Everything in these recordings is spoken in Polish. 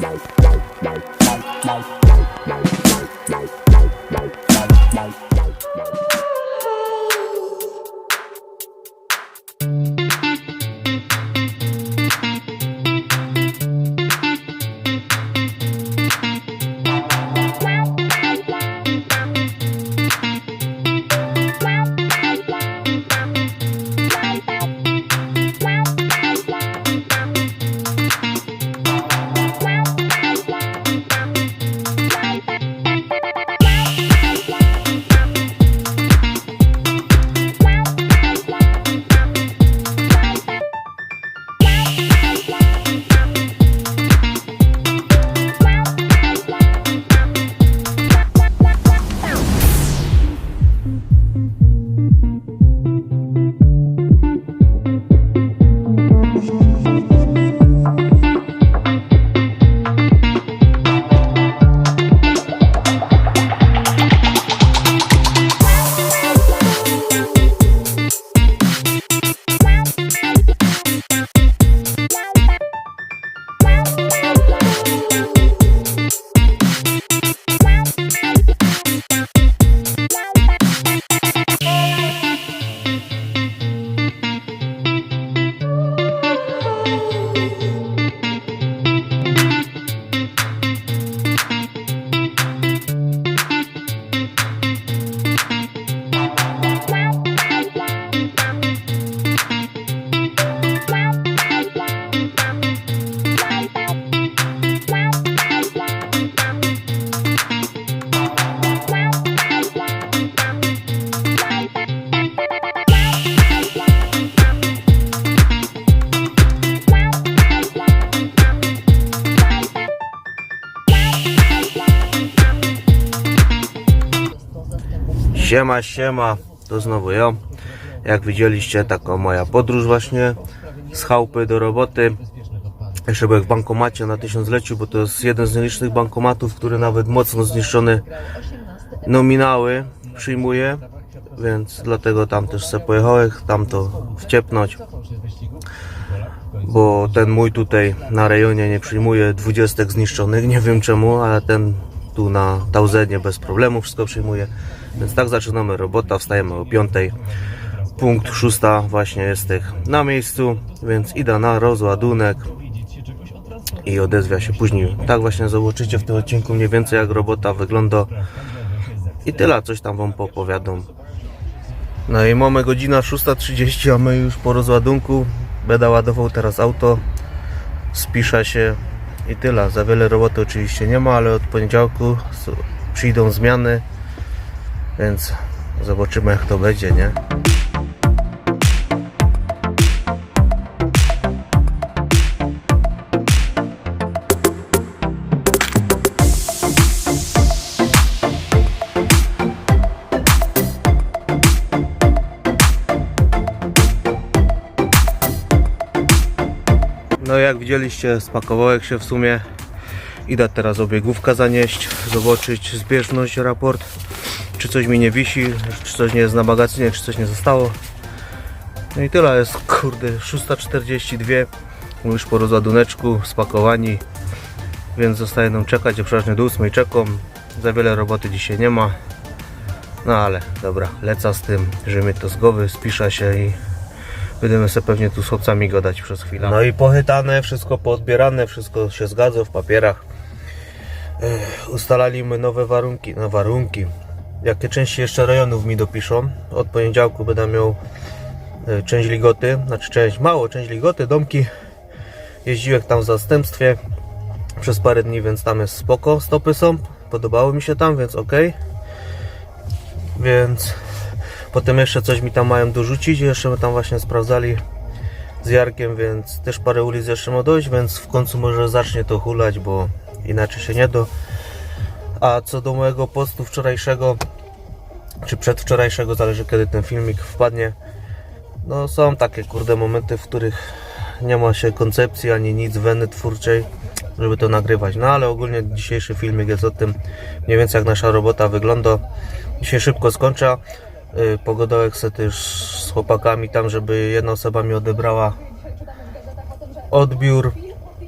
Bye. Siema, siema, to znowu ja. Jak widzieliście, taka moja podróż właśnie z chałupy do roboty. Jeszcze byłem w bankomacie na tysiącleciu, bo to jest jeden z nielicznych bankomatów, który nawet mocno zniszczone nominały przyjmuje, więc dlatego tam też sobie pojechałem, tam to wciepnąć. Bo ten mój tutaj na rejonie nie przyjmuje dwudziestek zniszczonych, nie wiem czemu, ale ten tu na Tauzenie bez problemu wszystko przyjmuje. Więc tak zaczynamy robota, wstajemy o 5. Punkt 6 właśnie jest tych na miejscu, więc idę na rozładunek i odezwia się później. Tak właśnie zobaczycie w tym odcinku mniej więcej jak robota wygląda. I tyle, coś tam wam poopowiadam. No i mamy godzina 6.30, a my już po rozładunku. Będę ładował teraz auto, spiszę się i tyle. Za wiele roboty oczywiście nie ma, ale od poniedziałku przyjdą zmiany, więc zobaczymy jak to będzie, nie? Jak widzieliście, spakowałem się w sumie. Idę teraz obiegówkę zanieść, zobaczyć zbieżność, raport, czy coś mi nie wisi, czy coś nie jest na magazynie, czy coś nie zostało. No i tyle jest, kurde, 6.42, już po rozładuneczku, spakowani, więc zostaje nam czekać, przeważnie do 8 czekam, za wiele roboty dzisiaj nie ma. No ale dobra, lecę z tym, że mnie to z głowy, spiszę się i Będziemy sobie pewnie tu z chłopcami gadać przez chwilę. No i pochytane, wszystko poodbierane, wszystko się zgadza w papierach. Ustalaliśmy nowe warunki, no warunki. Jakie części jeszcze rejonów mi dopiszą. Od poniedziałku będę miał e, część ligoty, znaczy część, mało część ligoty, domki. Jeździłem tam w zastępstwie przez parę dni, więc tam jest spoko. Stopy są, podobało mi się tam, więc ok. Więc Potem jeszcze coś mi tam mają dorzucić, jeszcze my tam właśnie sprawdzali z Jarkiem, więc też parę ulic jeszcze ma dojść, więc w końcu może zacznie to hulać, bo inaczej się nie do. A co do mojego postu wczorajszego, czy przedwczorajszego, zależy kiedy ten filmik wpadnie, no są takie kurde momenty, w których nie ma się koncepcji ani nic, weny twórczej, żeby to nagrywać. No ale ogólnie dzisiejszy filmik jest o tym mniej więcej jak nasza robota wygląda. Dzisiaj szybko skończę. Y, Pogodołek se też z chłopakami tam, żeby jedna osoba mi odebrała odbiór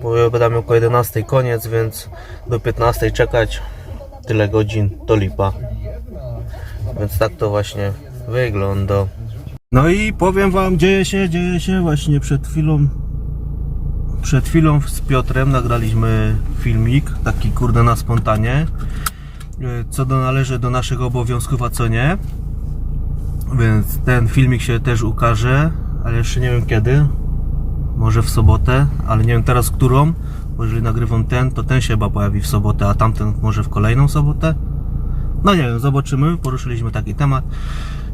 bo będę około 11 koniec, więc do 15 czekać tyle godzin to lipa. Więc tak to właśnie wygląda. No i powiem wam, dzieje się, dzieje się właśnie przed chwilą przed chwilą z Piotrem nagraliśmy filmik, taki kurde na spontanie, y, co do należy do naszych obowiązków, a co nie. Więc ten filmik się też ukaże, ale jeszcze nie wiem kiedy. Może w sobotę, ale nie wiem teraz którą. Bo jeżeli nagrywam ten, to ten się chyba pojawi w sobotę, a tamten może w kolejną sobotę. No nie wiem, zobaczymy. Poruszyliśmy taki temat.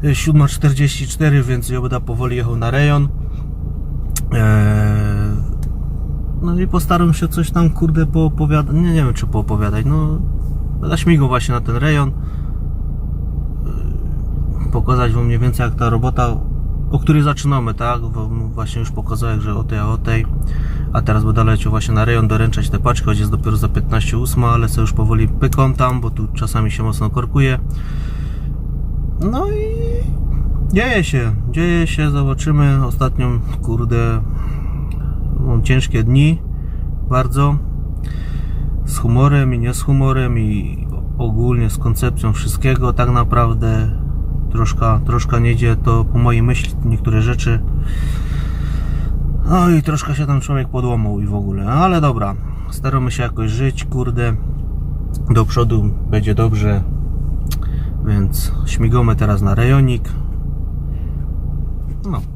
Y, 7.44, więc ja będę powoli jechał na rejon. Eee, no i postaram się coś tam kurde poopowiadać. Nie, nie wiem czy poopowiadać. No, będę śmigał właśnie na ten rejon. Pokazać wam mniej więcej jak ta robota, o której zaczynamy, tak? Właśnie już pokazałem, że o tej, a o tej. A teraz będę leciał właśnie na rejon doręczać te paczki, choć jest dopiero za 15.08, ale sobie już powoli pykom tam, bo tu czasami się mocno korkuje. No i dzieje się, dzieje się, zobaczymy. Ostatnią, kurde, mam ciężkie dni, bardzo. Z humorem i nie z humorem i ogólnie z koncepcją wszystkiego. Tak naprawdę troszkę, troszkę nie idzie to po mojej myśli niektóre rzeczy. No i troszkę się tam człowiek podłamał i w ogóle, ale dobra. Staramy się jakoś żyć, kurde. Do przodu będzie dobrze. Więc śmigamy teraz na rejonik. No.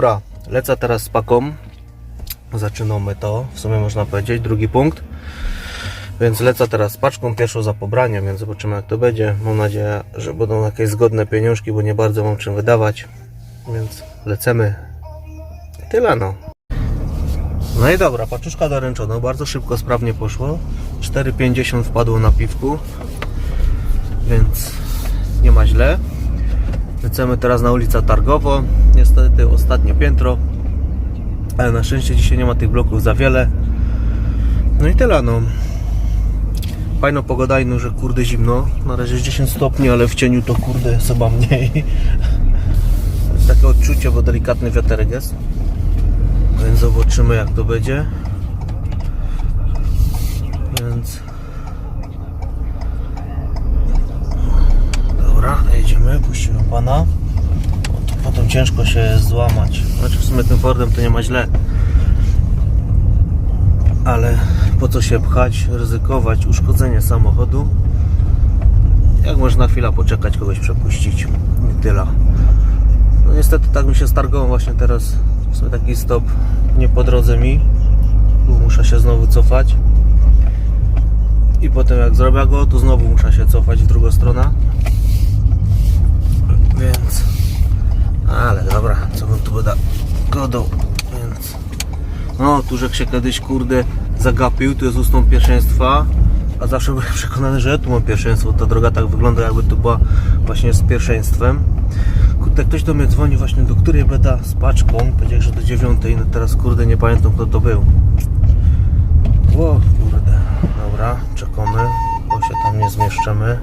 Dobra, lecę teraz z paką. Zaczynamy to, w sumie można powiedzieć, drugi punkt. Więc lecę teraz z paczką, pierwszą za pobraniem, więc zobaczymy jak to będzie. Mam nadzieję, że będą jakieś zgodne pieniążki, bo nie bardzo mam czym wydawać. Więc lecemy. Tyle no. No i dobra, paczuszka doręczona, bardzo szybko, sprawnie poszło. 4,50 wpadło na piwku, więc nie ma źle. Lecimy teraz na ulicę Targowo. Niestety ostatnie piętro. Ale na szczęście dzisiaj nie ma tych bloków za wiele. No i tyle no. Fajno pogoda, no że kurde zimno. Na razie jest 10 stopni, ale w cieniu to kurde chyba mniej. Takie odczucie, bo delikatny wiaterek jest. Więc zobaczymy jak to będzie. Więc Dobra, jedziemy, puścimy pana. Potem ciężko się złamać. Znaczy w sumie tym Fordem to nie ma źle. Ale po co się pchać, ryzykować uszkodzenie samochodu? Jak można chwilę poczekać, kogoś przepuścić. I tyle. No niestety tak mi się stargało właśnie teraz. W sumie taki stop nie po drodze mi. Muszę się znowu cofać. I potem jak zrobię go, to znowu muszę się cofać w drugą stronę. Więc. Ale dobra, co bym tu będę godał, więc. No, tu żek się kiedyś kurde zagapił, tu jest ustąp pierwszeństwa. A zawsze byłem przekonany, że tu mam pierwszeństwo. Ta droga tak wygląda, jakby to była właśnie z pierwszeństwem. Kurde, ktoś do mnie dzwoni właśnie, do której będę z paczką. Powiedział, że do dziewiątej. No teraz kurde nie pamiętam kto to był. O kurde, dobra, czekamy, bo się tam nie zmieszczemy.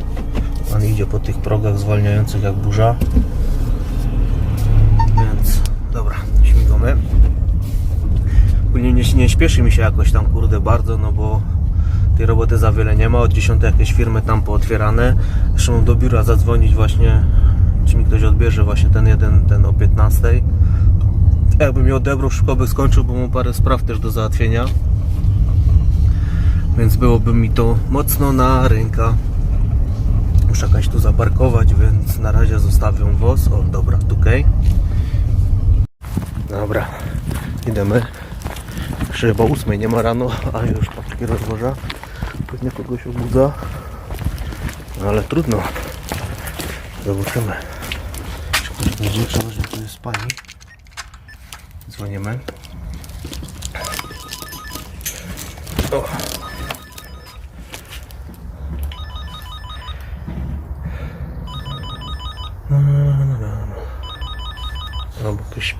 Pan idzie po tych progach zwalniających jak burza. Więc dobra, śmigamy. Ogólnie nie, nie śpieszy mi się jakoś tam kurde bardzo, no bo tej roboty za wiele nie ma. Od 10 jakieś firmy tam pootwierane. Jeszcze mam do biura zadzwonić właśnie, czy mi ktoś odbierze właśnie ten jeden, ten o 15. Jakby mi odebrał, szybko by skończył, bo mam parę spraw też do załatwienia. Więc byłoby mi to mocno na rynka. Muszę jakaś tu zaparkować, więc na razie zostawię woz. O, dobra, tukaj. Dobra, idziemy. Chyba ósmej nie ma rano, a już paczki rozwoża. Pewnie kogoś obudza. No ale trudno. Zobaczymy. Będzie, trzeba, że tu jest pani. Dzwonimy.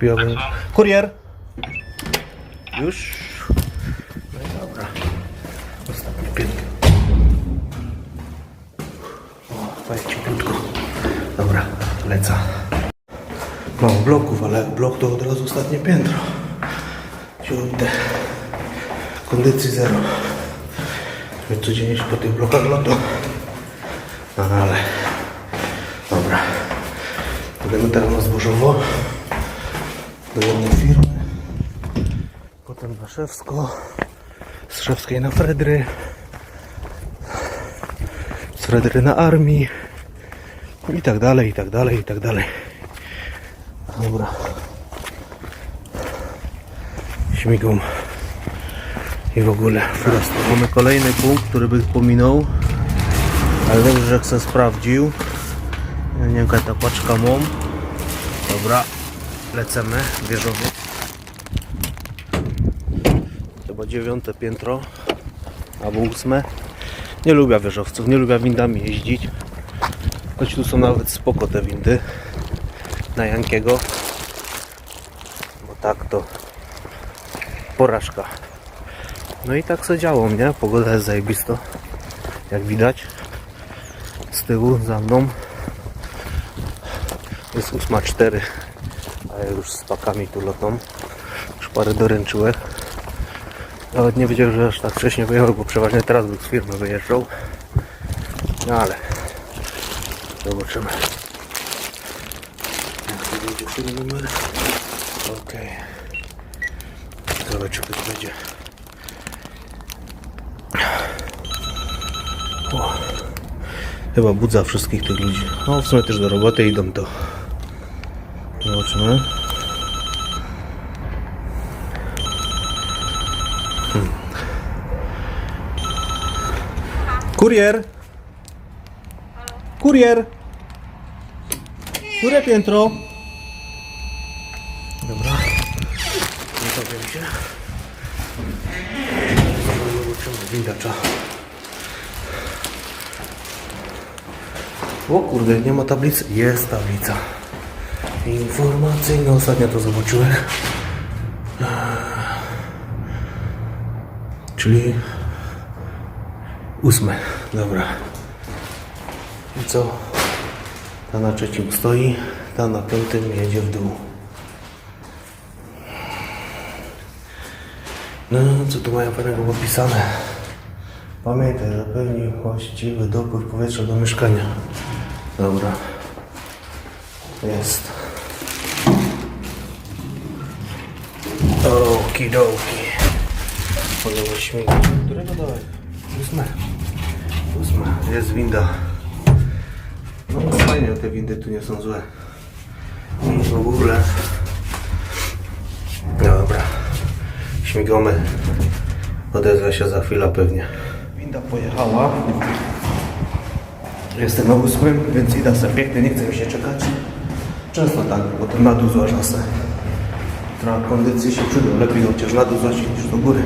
No, ktoś śpiewa. Kurier! Już? No i dobra. Ostatnie piętro. O, fajnie cieplutko. Dobra, leca. Mało bloków, ale blok to od razu ostatnie piętro. Ciągnę. Kondycji zero. Więc codziennie po tych blokach lotu. No ale... Dobra. Będziemy teraz na zbożowo. Do jednej firmy. Potem na Szewsko. Z Szewskiej na Fredry. Z Fredry na Armii. I tak dalej, i tak dalej, i tak dalej. Dobra. Śmigą. I w ogóle. Teraz mamy kolejny punkt, który by pominął. Ale dobrze, że chcę sprawdził. Nie wiem, jaka ta paczka mam. Dobra. Lecemy. Wieżowy. Chyba dziewiąte piętro. Albo ósme. Nie lubię wieżowców, nie lubię windami jeździć. Choć tu są nawet spoko te windy. Na Jankiego. Bo tak to porażka. No i tak se działo, nie? Pogoda jest zajebisto. Jak widać. Z tyłu za mną jest 8.4 a ja już z pakami tu lotą. Już parę doręczyłem. Nawet nie wiedział, że aż tak wcześnie wyjechał, bo przeważnie teraz by z firmy wyjeżdżał. No ale zobaczymy. Okej. Zobaczymy, czy będzie. Chyba budza wszystkich tych ludzi. No w sumie też do roboty idą to. Zobaczymy. Hmm. Kurier! Kurier! Które piętro? Dobra. Nie dowiem się. Zobaczymy windacza. O kurde, nie ma tablicy. Jest tablica. Informacyjna. Ostatnio to zobaczyłem. Eee, Czyli ósme. Dobra. I co? Ta na trzecim stoi, ta na piątym jedzie w dół. No, co tu mają fajnego opisane? Pamiętaj, zapewnij właściwy dopływ powietrza do mieszkania. Dobra. Jest. Okidoki. Podoba śmig. Którego dałem? Ósme. Ósme. Jest winda. No fajnie, te windy tu nie są złe. I w ogóle. Dobra. Śmigamy. Odezwę się za chwilę pewnie. Winda pojechała. Jestem na ósmym, więc idę sobie pięknie, nie chce mi się czekać. Często tak, bo ten na dół zważa se. Trochę kondycji się przydał, lepiej chociaż na dół niż do góry.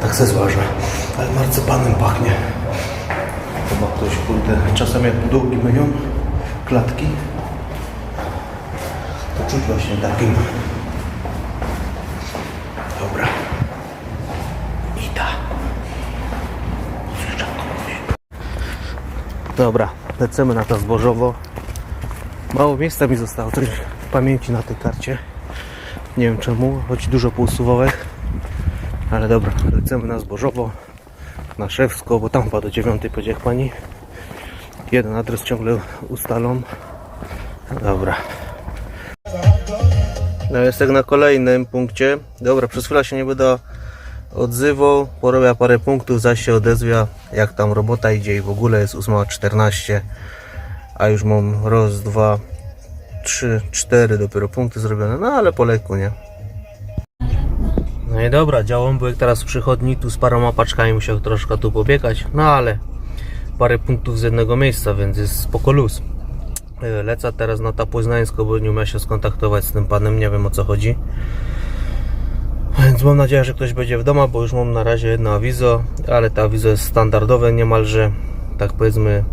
Tak se zważa. Ale marcepanem pachnie. Chyba ktoś, kurde, czasem jak podłogi myją, klatki, to czuć właśnie takim. Dobra. Ida. Dobra, lecimy na to zbożowo. Mało miejsca mi zostało coś w pamięci na tej karcie. Nie wiem czemu, choć dużo półsuwowek. Ale dobra, lecimy na zbożowo, na Szewsko, bo tam chyba do dziewiątej powiedział pani. Jeden adres ciągle ustalą. Dobra. No jest jak na kolejnym punkcie. Dobra, przez chwilę się nie będę odzywał, porobię parę punktów, zaś się odezwia jak tam robota idzie i w ogóle jest 8.14 a już mam raz, dwa, 3, 4 dopiero punkty zrobione, no ale po lekku, nie? No i dobra, działam byłem teraz w przychodni, tu z paroma paczkami musiał troszkę tu pobiegać, no ale parę punktów z jednego miejsca, więc jest spoko luz. Yy, Lecę teraz na ta Poznańsko, bo nie umiem się skontaktować z tym panem, nie wiem o co chodzi. Więc mam nadzieję, że ktoś będzie w domu, bo już mam na razie jedno awizo, ale to awizo jest standardowe niemalże, tak powiedzmy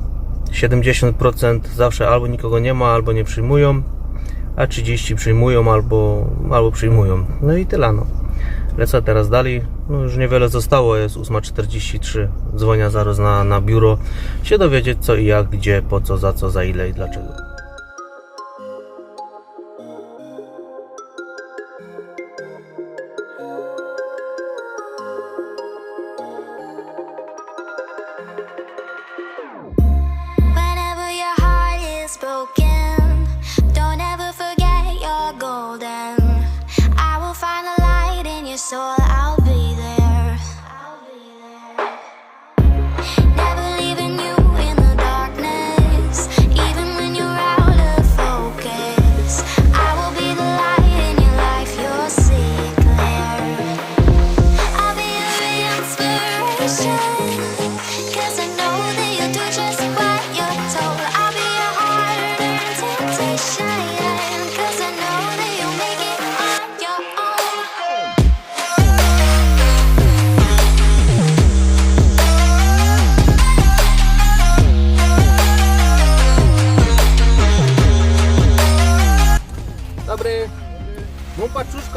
70% zawsze albo nikogo nie ma, albo nie przyjmują, a 30 przyjmują albo, albo przyjmują. No i tyle no. Lecę teraz dalej, no już niewiele zostało, jest 8.43, dzwonię zaraz na, na biuro, się dowiedzieć co i jak, gdzie, po co, za co, za ile i dlaczego. Soul,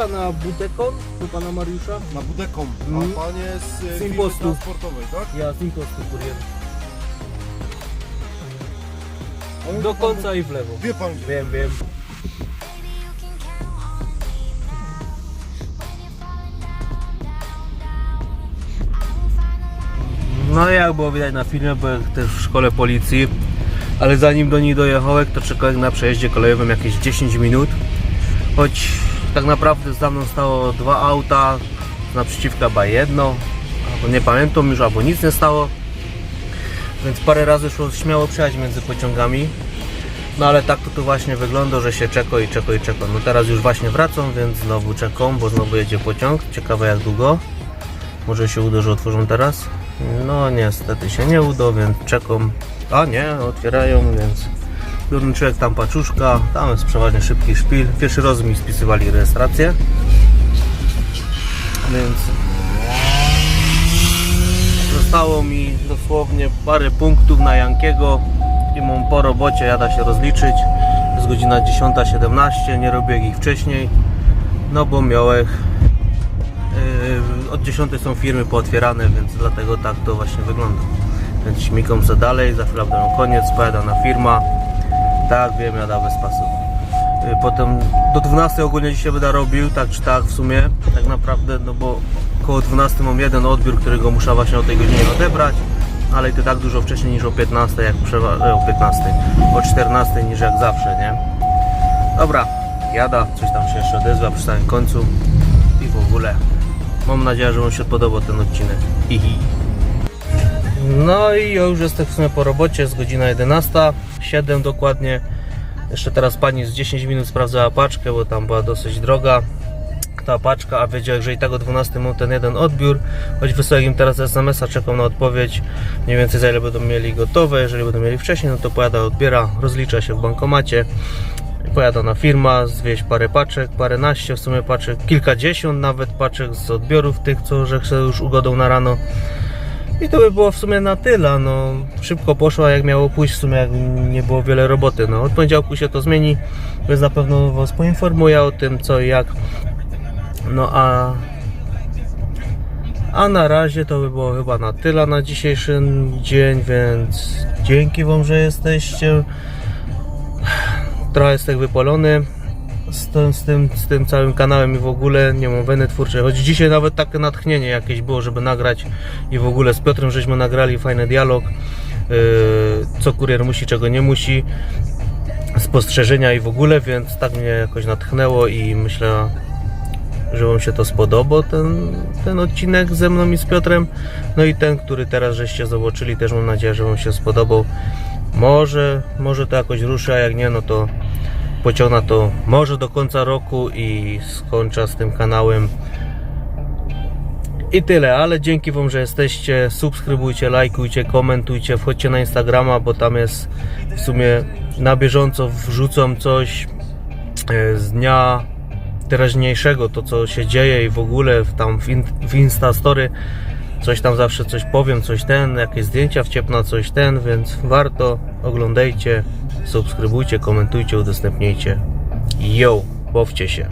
Paczuszka na Butekon do pana Mariusza. Na Budekom, Mm. a pan jest z Z firmy impostu. transportowej, tak? Ja z impostu kurier. Ale Do pan- końca i w lewo. Wie pan gdzie? Wiem, wiem. No jak było widać na filmie, byłem też w szkole policji, ale zanim do niej dojechałem, to czekałem na przejeździe kolejowym jakieś 10 minut. Choć tak naprawdę za mną stało dwa auta, naprzeciwka chyba jedno, albo nie pamiętam już, albo nic nie stało. Więc parę razy szło śmiało przejechać między pociągami. No ale tak to tu właśnie wygląda, że się czeka i czeka i czeka. No teraz już właśnie wracam, więc znowu czekam, bo znowu jedzie pociąg. Ciekawe jak długo. Może się uda, że otworzą teraz? No niestety się nie uda, więc czekam. A nie, otwierają, więc człowiek tam paczuszka, tam jest przeważnie szybki szpil. Pierwszy raz mi spisywali rejestrację. Więc Zostało mi dosłownie parę punktów na Jankiego i mam po robocie, jada się rozliczyć. Jest godzina 10.17, nie robię ich wcześniej, no bo miałem yy, od 10 są firmy pootwierane, więc dlatego tak to właśnie wygląda. Więc śmigam se dalej, za chwilę będę koniec, pojada na firma. Tak, wiem, jada bez pasów. Yy, Potem do 12 ogólnie dzisiaj będę robił, tak czy tak w sumie, tak naprawdę, no bo około 12 mam jeden odbiór, którego muszę właśnie o tej godzinie odebrać, ale i to tak dużo wcześniej niż o 15, jak e, o 15, o 14 niż jak zawsze, nie? Dobra, jada, coś tam się jeszcze odezwa przy samym końcu i w ogóle. Mam nadzieję, że Wam się podobał ten odcinek. Hihi. No i ja już jestem w sumie po robocie, jest godzina 11, 7 dokładnie. Jeszcze teraz pani z 10 minut sprawdzała paczkę, bo tam była dosyć droga ta paczka, a wiedział, że i tak o 12 mam ten jeden odbiór, choć wysłałem im teraz SMS-a, czekam na odpowiedź, mniej więcej za ile będą mieli gotowe, jeżeli będą mieli wcześniej, no to pojada, odbiera, rozlicza się w bankomacie, pojada na firma, zwieźć parę paczek, paręnaście w sumie paczek, kilkadziesiąt nawet paczek z odbiorów tych, co że chcę już ugodą na rano. I to by było w sumie na tyle, no szybko poszło jak miało pójść, w sumie jak nie było wiele roboty, no od poniedziałku się to zmieni, więc na pewno Was poinformuję o tym co i jak. No a a na razie to by było chyba na tyle na dzisiejszy dzień, więc dzięki Wam, że jesteście. Trochę jestem wypalony z tym, z, tym, z tym całym kanałem i w ogóle nie mam weny twórczej. Choć dzisiaj nawet takie natchnienie jakieś było, żeby nagrać i w ogóle z Piotrem żeśmy nagrali fajny dialog. Yy, co kurier musi, czego nie musi. Spostrzeżenia i w ogóle, więc tak mnie jakoś natchnęło i myślę, że Wam się to spodoba, ten, ten odcinek ze mną i z Piotrem. No i ten, który teraz żeście zobaczyli, też mam nadzieję, że Wam się spodobał. Może, może to jakoś ruszy, a jak nie, no to pociągnę to może do końca roku i skończę z tym kanałem. I tyle, ale dzięki Wam, że jesteście. Subskrybujcie, lajkujcie, komentujcie, wchodźcie na Instagrama, bo tam jest w sumie na bieżąco wrzucam coś e, z dnia teraźniejszego, to co się dzieje i w ogóle tam w, in, w Instastory coś tam zawsze coś powiem, coś ten, jakieś zdjęcia wciepna, coś ten, więc warto, oglądajcie, subskrybujcie, komentujcie, udostępniajcie. Yo, bawcie się.